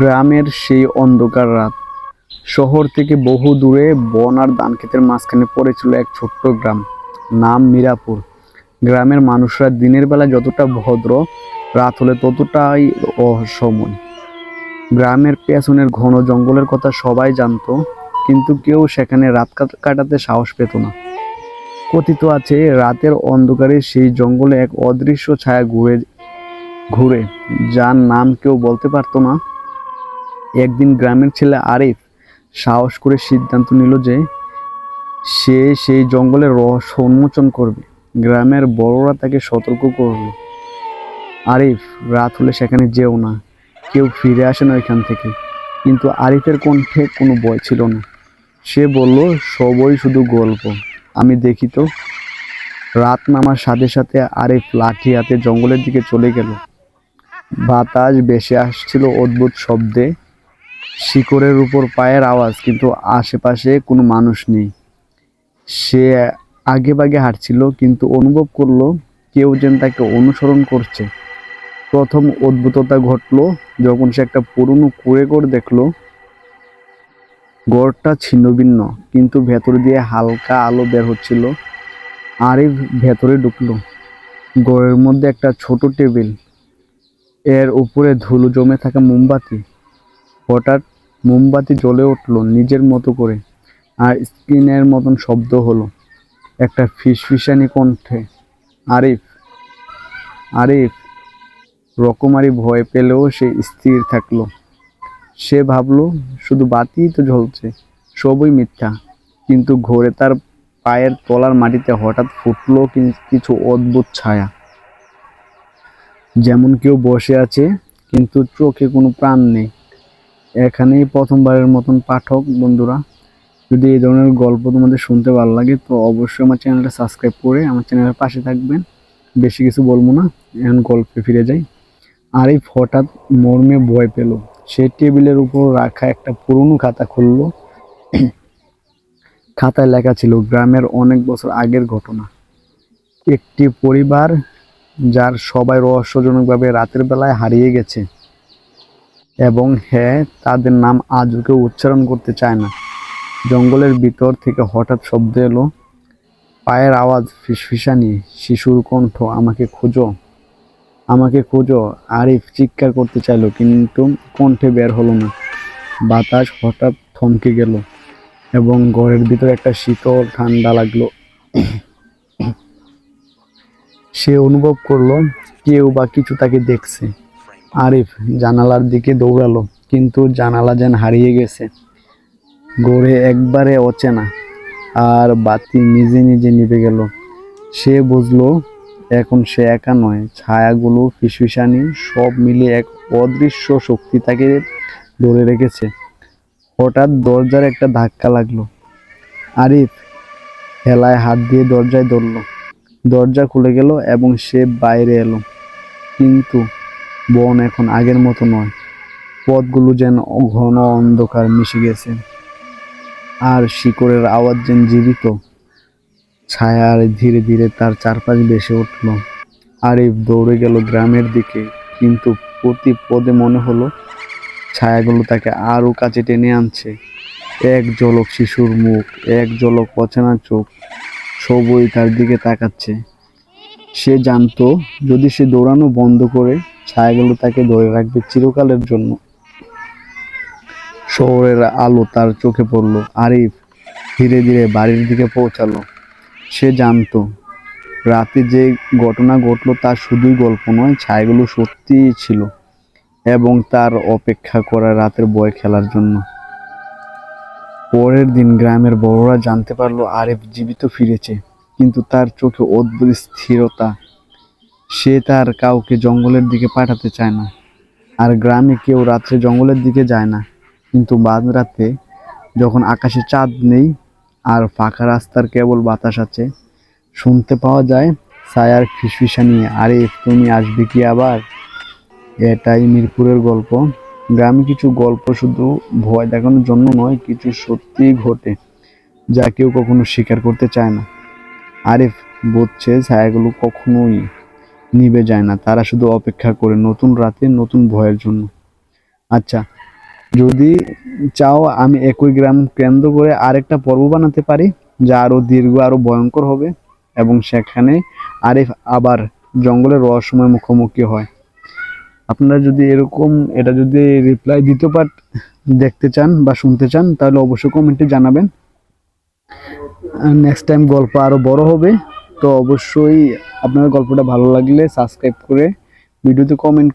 গ্রামের সেই অন্ধকার রাত। শহর থেকে বহু দূরে বন আর ধান ক্ষেতের মাঝখানে পড়েছিল এক ছোট্ট গ্রাম। নাম মিরাপুর। গ্রামের মানুষরা দিনের বেলা যতটা ভদ্র, রাত হলে ততটাই রহস্যময় গ্রামের পেছনের ঘন জঙ্গলের কথা সবাই জানতো, কিন্তু কেউ সেখানে রাত কাটাতে সাহস পেত না। কথিত আছে, রাতের অন্ধকারে সেই জঙ্গলে এক অদৃশ্য ছায়া ঘুরে ঘুরে, যার নাম কেউ বলতে পারতো না। একদিন গ্রামের ছেলে আরিফ সাহস করে সিদ্ধান্ত নিল যে সে সেই জঙ্গলের রহস্য উন্মোচন করবে। গ্রামের বড়রা তাকে সতর্ক করল। আরিফ, রাত হলে সেখানে যেও না। কেউ ফিরে আসে না ওইখান থেকে। কিন্তু আরিফের কণ্ঠে কোনো ভয় ছিল না। সে বলল, সবই শুধু গল্প। আমি দেখি তো। রাত নামার সাথে সাথে আরিফ লাঠি হাতে জঙ্গলের দিকে চলে গেল। বাতাস বেশি আসছিল অদ্ভুত শব্দে। শিকড়ের উপর পায়ের আওয়াজ, কিন্তু আশেপাশে কোনো মানুষ নেই। সে আগে বাগে হাঁটছিল, কিন্তু অনুভব করল কেউ যেন তাকে অনুসরণ করছে। প্রথম অদ্ভুততা ঘটলো যখন সে একটা পুরনো কুড়ে ঘর দেখল। ঘরটা ছিন্ন ভিন্ন, কিন্তু ভেতর দিয়ে হালকা আলো বের হচ্ছিল। আরিফ ভেতরে ঢুকলো। ঘরের মধ্যে একটা ছোট টেবিল, এর উপরে ধুলো জমে থাকা মোমবাতি হঠাৎ মোমবাতি জ্বলে উঠল নিজের মতো করে, আর স্ক্রিনের মতন শব্দ হলো। একটা ফিসফিসানি কণ্ঠে, আরিফ আরিফ। রকমারি ভয় পেলেও সে স্থির থাকল। সে ভাবলো, শুধু বাতিই তো জ্বলছে, সবই মিথ্যা। কিন্তু ঘোরে তার পায়ের তলার মাটিতে হঠাৎ ফুটলো কিছু অদ্ভুত ছায়া। যেমন কেউ বসে আছে, কিন্তু চোখে কোনো প্রাণ নেই। এখানেই প্রথমবারের মতন পাঠক বন্ধুরা, যদি এই ধরনের গল্প তোমাদের শুনতে ভালো লাগে, তো অবশ্যই আমার চ্যানেলটা সাবস্ক্রাইব করে আমার চ্যানেলের পাশে থাকবেন। বেশি কিছু বলব না, এখন গল্পে ফিরে যাই। আরিফ হঠাৎ মর্মে ভয় পেল। সে টেবিলের উপর রাখা একটা পুরনো খাতা খুললো। খাতায় লেখা ছিল, গ্রামের অনেক বছর আগের ঘটনা। একটি পরিবার, যার সবাই রহস্যজনকভাবে রাতের বেলায় হারিয়ে গেছে। এবং হ্যাঁ তাদের নাম আজও কেউ উচ্চারণ করতে চায় না। জঙ্গলের ভিতর থেকে হঠাৎ শব্দ এলো, পায়ের আওয়াজ ফিসফিসানি, শিশুর কণ্ঠ, আমাকে খোঁজো আমাকে খোঁজো। আরিফ চিৎকার করতে চাইলো, কিন্তু কণ্ঠে বের হলো না। বাতাস হঠাৎ থমকে গেল এবং ঘরের ভিতরে একটা শীতল ঠান্ডা লাগল। সে অনুভব করল, কেউ বা কিছু তাকে দেখছে। আরিফ জানালার দিকে দৌড়ালো, কিন্তু জানালা যেন হারিয়ে গেছে। গড়ে একবারে অচেনা, আর বাতি নিজে নিজে নিভে গেল। সে বুঝলো, এখন সে একা নয়, ছায়াগুলো, ফিসফিসানি, সব মিলে এক অদৃশ্য শক্তি তাকে ধরে রেখেছে। হঠাৎ দরজার একটা ধাক্কা লাগল। আরিফ হেলায় হাত দিয়ে দরজায় ধরলো। দরজা খুলে গেল এবং সে বাইরে এলো। কিন্তু বন এখন আগের মতো নয়। পথগুলো যেন ঘন অন্ধকার মিশে গেছে। আর শিকড়ের আওয়াজ যেন জীবিত। ছায়ার ধীরে ধীরে তার চারপাশ বেসে উঠল। আরিফ দৌড়ে গেল গ্রামের দিকে, কিন্তু প্রতি পদে মনে হলো ছায়াগুলো তাকে আরও কাছে টেনে আনছে। এক ঝলক শিশুর মুখ, এক ঝলক অচেনা চোখ, সবই তার দিকে তাকাচ্ছে। সে জানতো, যদি সে দৌড়ানো বন্ধ করে ছায়াগুলো তাকে ধরে রাখবে চিরকালের জন্য। শহরের আলো তার চোখে পড়ল। আরিফ ধীরে ধীরে বাড়ির দিকে পৌঁছালো। সে জানতো, রাতে যে ঘটনা ঘটলো তা শুধুই গল্প নয় ছায়াগুলো সত্যিই ছিল এবং তার অপেক্ষা করা রাতের বয় খেলার জন্য। পরের দিন গ্রামের বড়রা জানতে পারল আরিফ জীবিত ফিরেছে। কিন্তু তার চোখে অদ্ভুত স্থিরতা। সে তার কাউকে জঙ্গলের দিকে পাঠাতে চায় না, আর গ্রামে কেউ রাত্রে জঙ্গলের দিকে যায় না। কিন্তু বাদ রাতে যখন আকাশে চাঁদ নেই আর ফাঁকা রাস্তার কেবল বাতাস আছে, শুনতে পাওয়া যায় ছায়ার ফিসফিসানি, আরে, তুমি আসবে কি আবার? এটাই মিরপুরের গল্প। গ্রামে কিছু গল্প শুধু ভয় দেখানোর জন্য নয়, কিছু সত্যিই ঘটে, যা কেউ কখনো স্বীকার করতে চায় না। আরিফ বুঝছে ছায়াগুলো কখনোই নিভে যায় না। তারা শুধু অপেক্ষা করে নতুন রাতে নতুন ভয়ের জন্য। আচ্ছা যদি চাও আমি একই গ্রাম কেন্দ্র করে আরেকটা পর্ব বানাতে পারি, যা আরও দীর্ঘ আরও ভয়ঙ্কর হবে এবং সেখানে আরিফ আবার জঙ্গলের রহস্যময় মুখোমুখি হয়। আপনারা যদি এরকম, এটা যদি রিপ্লাই দ্বিতীয় পার্ট দেখতে চান বা শুনতে চান, তাহলে অবশ্যই কমেন্টে জানাবেন। নেক্সট টাইম গল্প আরও বড় হবে, তো অবশ্যই আপনার গল্পটা ভালো লাগলে সাবস্ক্রাইব করে ভিডিওতে কমেন্ট